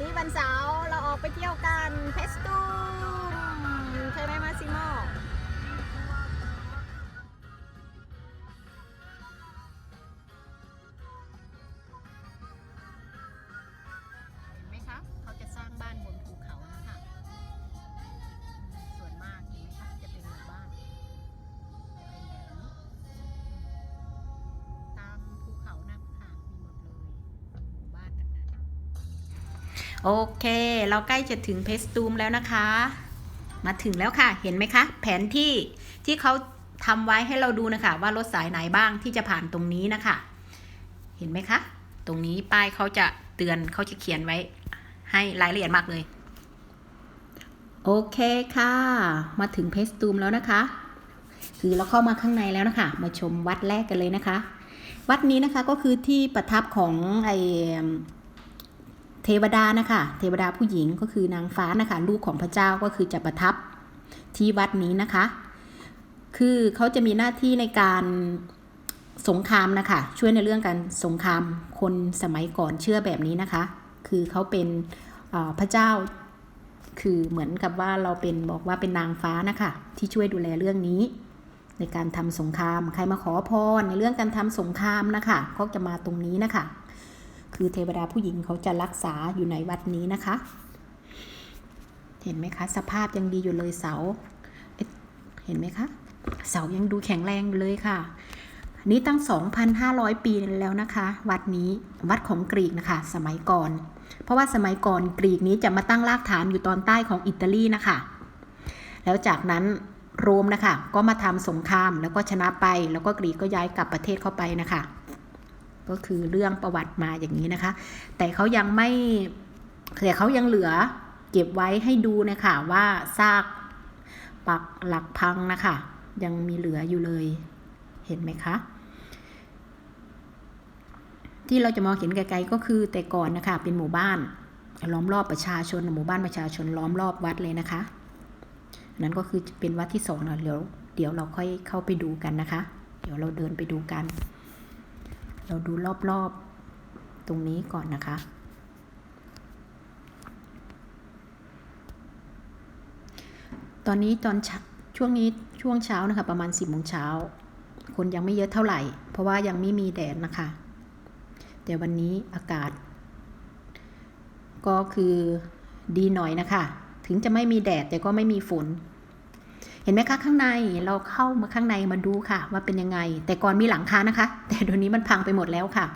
นี้วันเสาร์เราออกไปเที่ยวกันเพสตูมใช่ไหมมาซิโม โอเค เราใกล้จะถึงเพสตูมแล้วนะคะ มาถึงแล้วค่ะ เห็นไหมคะ แผนที่ที่เขาทำไว้ให้เราดูนะคะ ว่ารถสายไหนบ้างที่จะผ่านตรงนี้นะคะ เห็นไหมคะ ตรงนี้ป้ายเขาจะเตือนเขาจะเขียนไว้ ให้รายละเอียดมากเลย โอเคค่ะ มาถึงเพสตูมแล้วนะคะ คือเราเข้ามาข้างในแล้วนะคะ มาชมวัดแรกกันเลยนะคะ วัดนี้นะคะก็คือที่ประทับของไอ เทวดานะคะเทวดาผู้หญิงก็คือนางฟ้านะคะลูกของพระเจ้าก็คือจะประทับที่วัดนี้นะคะ คือเขาจะมีหน้าที่ในการสงครามนะคะช่วยในเรื่องการสงครามคนสมัยก่อนเชื่อแบบนี้นะคะ คือเขาเป็นพระเจ้าคือเหมือนกับว่าเราเป็นบอกว่าเป็นนางฟ้านะคะที่ช่วยดูแลเรื่องนี้ ในการทำสงคราม ใครมาขอพรในเรื่องการทำสงครามนะคะก็จะมาตรงนี้นะคะ คือเทวดาผู้หญิงเขาจะรักษาอยู่ในวัดนี้นะคะ เห็นไหมคะ สภาพยังดีอยู่เลยเสาเเห็นไหมคะ เสายังดูแข็งแรงอยู่เลยค่ะนนี้ตั้ง 2,500 ปีแล้วนะคะ วัดนี้วัดของกรีกนะคะ สมัยก่อน เพราะว่าสมัยก่อนกรีกนี้จะมาตั้งรากฐานอยู่ตอนใต้ของอิตาลีนะคะ แล้วจากนั้นโรมนะคะ ก็มาทำสงครามแล้วก็ชนะไป แล้วก็กรีกก็ย้ายกลับประเทศเข้าไปนะคะ ก็คือเรื่องประวัติมาอย่างนี้นะคะ แต่เขายังไม่แต่เขายังเหลือเก็บไว้ให้ดูนะคะว่าซากปักหลักพังนะคะ ยังมีเหลืออยู่เลยเห็นไหมคะที่เราจะมองเห็นไกลๆก็คือแต่ก่อนนะคะเป็นหมู่บ้านล้อมรอบประชาชนหมู่บ้านประชาชนล้อมรอบวัดเลยนะคะ นั้นก็คือเป็นวัดที่สองนะเดี๋ยวเดี๋ยวเราค่อยเข้าไปดูกันนะคะ เดี๋ยวเราเดินไปดูกัน เราดูรอบๆ ตรงนี้ก่อนนะคะ ตอนนี้ตอนช,ช่วงนี้ช่วงเช้านะคะ ประมาณ 10โมงเช้า คนยังไม่เยอะเท่าไหร่ เพราะว่ายังไม่มีแดดนะคะ แต่วันนี้อากาศ ก็คือดีหน่อยนะคะ ถึงจะไม่มีแดดแต่ก็ไม่มีฝน เห็นไหมคะข้างในเราเข้ามาข้างในมาดูค่ะ ว่าเป็นยังไง แต่ก่อนมีหลังคานะคะ แต่เดี๋ยวนี้มันพังไปหมดแล้วค่ะ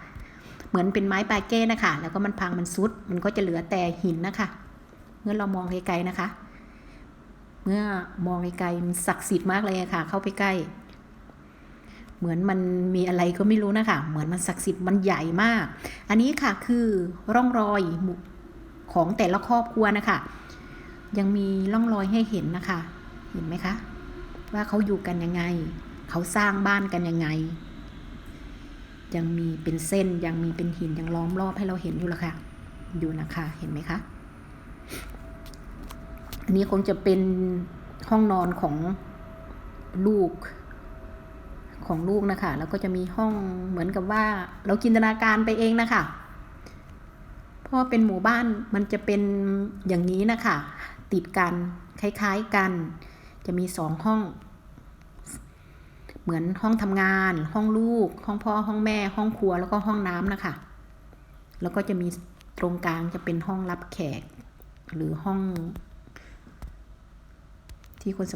เหมือนเป็นไม้ปลายเก้นะคะ แล้วก็มันพังมันซุด มันก็จะเหลือแต่หินนะคะ เมื่อเรามองไกลๆนะคะ เมื่อมองไกลๆมันศักดิ์สิทธิ์มากเลยะค่ะ เข้าไปใกล้ เหมือนมันมีอะไรก็ไม่รู้นะคะ เหมือนมันศักดิ์สิทธิ์มันใหญ่มาก อันนี้ค่ะคือร่องรอยของแต่ละครอบครัวนะคะ ยังมีร่องรอยให้เห็นนะคะ เห็นไหมคะ ว่าเขาอยู่กันยังไง เขาสร้างบ้านกันยังไง ยังมีเป็นเส้นยังมีเป็นหินยังล้อมรอบให้เราเห็นอยู่ละค่ะ อยู่นะคะเห็นไหมคะอันนี้คงจะเป็นห้องนอนของลูกของลูกนะคะ แล้วก็จะมีห้องเหมือนกับว่าเราจินตนาการไปเองนะคะเพราะเป็นหมู่บ้านมันจะเป็นอย่างนี้นะคะ ติดกันคล้ายๆกัน จะมีสองห้อง เหมือนห้องทำงาน ห้องลูก ห้องพ่อ ห้องแม่ ห้องครัว แล้วก็ห้องน้ำนะคะ แล้วก็จะมีตรงกลางจะเป็นห้องรับแขก หรือห้อง ที่คน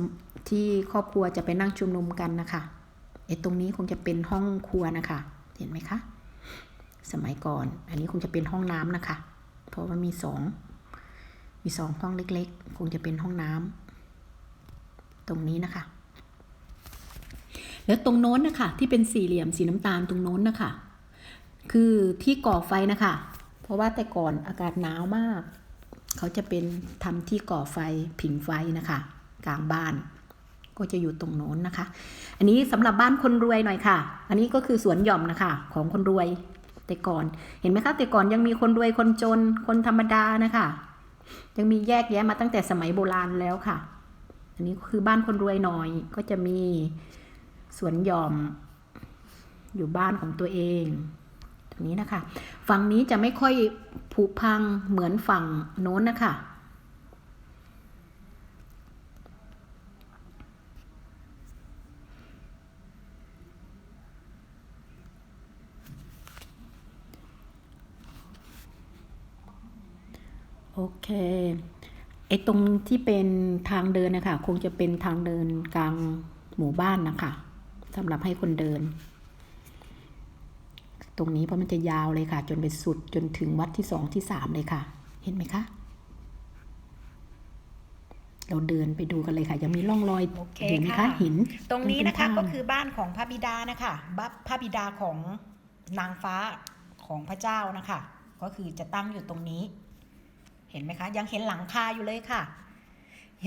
ที่ครอบครัวจะไปนั่งชุมนุมกันนะคะไอ้ตรงนี้คงจะเป็นห้องครัวนะคะ เห็นไหมคะ สมัยก่อน อันนี้คงจะเป็นห้องน้ำนะคะ เพราะว่ามีสอง มีสองห้องเล็กๆ คงจะเป็นห้องน้ำ ตรงนี้นะคะ แล้วตรงโน้นนะคะที่เป็นสี่เหลี่ยมสีน้ำตาลตรงโน้นนะคะ คือที่ก่อไฟนะคะ เพราะว่าแต่ก่อนอากาศหนาวมาก เขาจะเป็นทำที่ก่อไฟผิงไฟนะคะ กลางบ้านก็จะอยู่ตรงโน้นนะคะ อันนี้สำหรับบ้านคนรวยหน่อยค่ะ อันนี้ก็คือสวนหย่อมนะคะ ของคนรวย แต่ก่อน เห็นไหมคะแต่ก่อนยังมีคนรวยคนจนคนธรรมดานะคะ ยังมีแยกแยะมาตั้งแต่สมัยโบราณแล้วค่ะ อันนี้คือบ้านคนรวยหน่อยก็จะมีสวนหย่อม อยู่บ้านของตัวเองนี้นะคะ ฝั่งนี้จะไม่ค่อยผุพังเหมือนฝั่งโน้นนะคะโอเค ไอ้ตรงที่เป็นทางเดินนะคะคงจะเป็นทางเดินกลางหมู่บ้านนะคะสำหรับให้คนเดิน ตรงนี้เพราะมันจะยาวเลยค่ะ จนไปสุดจนถึงวัดที่สองที่สามเลยค่ะ เห็นไหมคะ เราเดินไปดูกันเลยค่ะ ยังมีร่องรอยโอเคเห็นไหมคะค่ะหินตรงนี้นะคะเป็ก็ทางคือบ้านของพระบิดานะคะบ้านพระบิดาของนางฟ้าของพระเจ้านะคะ ก็คือจะตั้งอยู่ตรงนี้ เห็นไหมคะ ยังเห็นหลังคาอยู่เลยค่ะ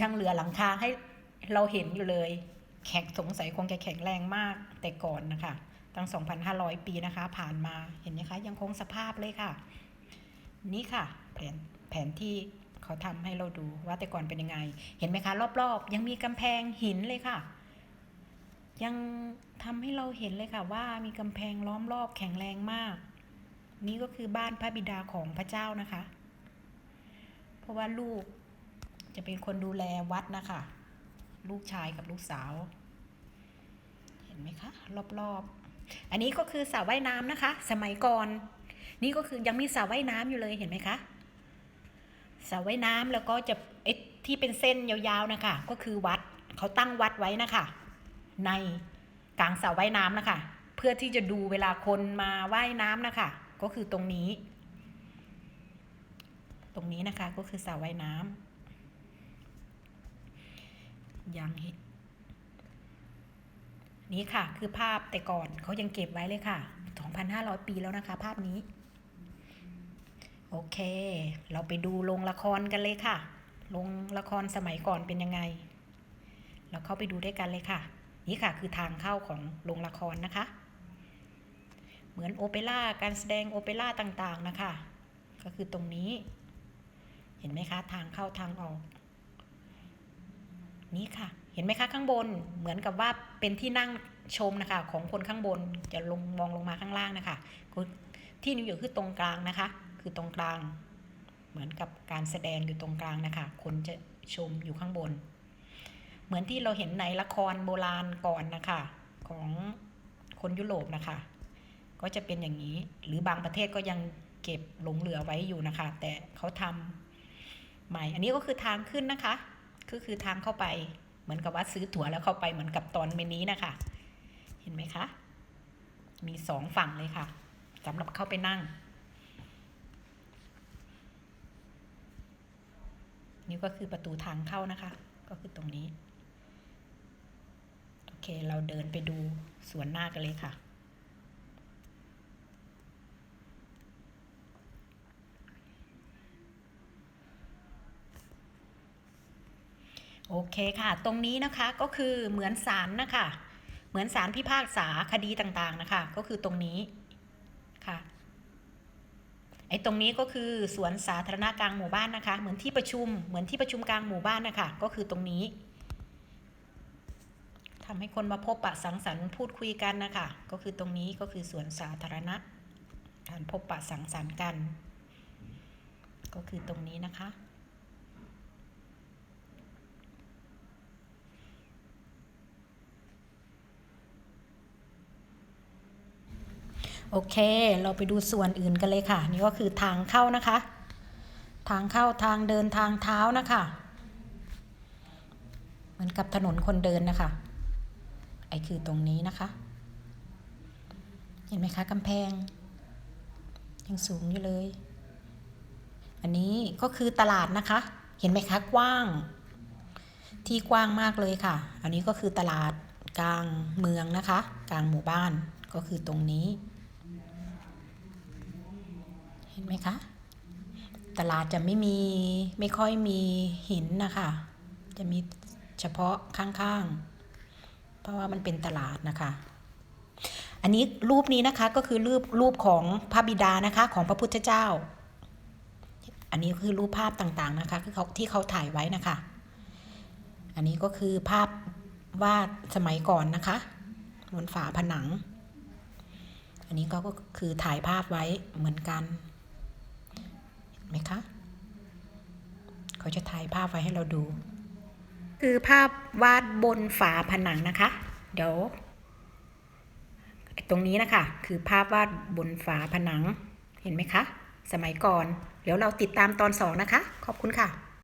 ยังเหลือหลังคาให้เราเห็นอยู่เลย แข็งสงสัยคงจะแข็งแรงมากแต่ก่อนนะคะ ตั้ง 2,500 ปีนะคะ ผ่านมาเห็นไหมคะ ยังคงสภาพเลยค่ะ นี่ค่ะ แผนแผนที่เขาทำให้เราดูว่าแต่ก่อนเป็นยังไง เห็นไหมคะ รอบๆ ยังมีกำแพงหินเลยค่ะ ยังทำให้เราเห็นเลยค่ะว่ามีกำแพงล้อมรอบแข็งแรงมาก นี่ก็คือบ้านพระบิดาของพระเจ้านะคะ เพราะว่าลูกจะเป็นคนดูแลวัดนะคะ ลูกชายกับลูกสาว เห็นไหมคะ รอบๆ อันนี้ก็คือสระว่ายน้ำนะคะ สมัยก่อน นี่ก็คือยังมีสระว่ายน้ำอยู่เลยเห็นไหมคะสระว่ายน้ำแล้วก็จะไอ้ที่เป็นเส้นยาวๆนะคะ ก็คือวัดเขาตั้งวัดไว้นะคะ ในกลางสระว่ายน้ำนะคะ เพื่อที่จะดูเวลาคนมาว่ายน้ำนะคะ ก็คือตรงนี้ ตรงนี้นะคะก็คือสระว่ายน้ำยังเห็นนี่ค่ะ คือภาพแต่ก่อนเขายังเก็บไว้เลยค่ะ 2,500 ปีแล้วนะคะ ภาพนี้ โอเค เราไปดูโรงละครกันเลยค่ะโรงละครสมัยก่อนเป็นยังไง เราเข้าไปดูด้วยกันเลยค่ะ นี่ค่ะคือทางเข้าของโรงละครนะคะ เหมือนโอเปร่าการแสดงโอเปร่าต่างๆนะคะ ก็คือตรงนี้ เห็นไหมคะ ทางเข้าทางออก นี่ค่ะ เห็นไหมคะ ข้างบนเหมือนกับว่าเป็นที่นั่งชมนะคะ ของคนข้างบนจะลงมองลงมาข้างล่างนะคะที่นิวยอร์กคือตรงกลางนะคะ คือตรงกลาง เหมือนกับการแสดงอยู่ตรงกลางนะคะ คนจะชมอยู่ข้างบน เหมือนที่เราเห็นในละครโบราณก่อนนะคะ ของคนยุโรปนะคะ ก็จะเป็นอย่างนี้ หรือบางประเทศก็ยังเก็บหลงเหลือไว้อยู่นะคะ แต่เขาทำ ใหม่ อันนี้ก็คือทางขึ้นนะคะ ก็คือทางเข้าไป เหมือนกับว่าซื้อตั๋วแล้วเข้าไปเหมือนกับตอนเมนี้นะคะ เห็นไหมคะ มีสองฝั่งเลยค่ะสำหรับเข้าไปนั่ง นี่ก็คือประตูทางเข้านะคะ ก็คือตรงนี้ โอเค เราเดินไปดูสวนหน้ากันเลยค่ะ โอเคค่ะ ตรงนี้นะคะก็คือเหมือนศาลนะคะ เหมือนศาลพิพากษาคดีต่างๆนะคะ ก็คือตรงนี้ค่ะ ไอ้ตรงนี้ก็คือสวนสาธารณะกลางหมู่บ้านนะคะ เหมือนที่ประชุม เหมือนที่ประชุมกลางหมู่บ้านนะคะ ก็คือตรงนี้ทำให้คนมาพบปะสังสรรค์พูดคุยกันนะคะ ก็คือตรงนี้ก็คือสวนสาธารณะ การพบปะสังสรรค์กัน ก็คือตรงนี้นะคะ โอเค เราไปดูส่วนอื่นกันเลยค่ะ นี่ก็คือทางเข้านะคะ ทางเข้าทางเดินทางเท้านะคะ เหมือนกับถนนคนเดินนะคะ ไอคือตรงนี้นะคะ เห็นไหมคะกำแพง ยังสูงอยู่เลย อันนี้ก็คือตลาดนะคะ เห็นไหมคะกว้าง ที่กว้างมากเลยค่ะ อันนี้ก็คือตลาดกลางเมืองนะคะ กลางหมู่บ้านก็คือตรงนี้ ห็นไหมคะ ตลาดจะไม่มีไม่ค่อยมีหินนะคะ จะมีเฉพาะข้างๆ เพราะว่ามันเป็นตลาดนะคะ อันนี้รูปนี้นะคะก็คือรูปรูปของพระบิดานะคะของพระพุทธเจ้า อันนี้คือรูปภาพต่างๆนะคะคือเขาที่เขาถ่ายไว้นะคะ อันนี้ก็คือภาพวาดสมัยก่อนนะคะบนฝาผนัง อันนี้ก็ก็คือถ่ายภาพไว้เหมือนกัน ไหมคะ เขาจะถ่ายภาพไว้ให้เราดู คือภาพวาดบนฝาผนังนะคะ เดี๋ยว ตรงนี้นะคะ คือภาพวาดบนฝาผนัง เห็นไหมคะ สมัยก่อน เดี๋ยวเราติดตามตอนสองนะคะ ขอบคุณค่ะ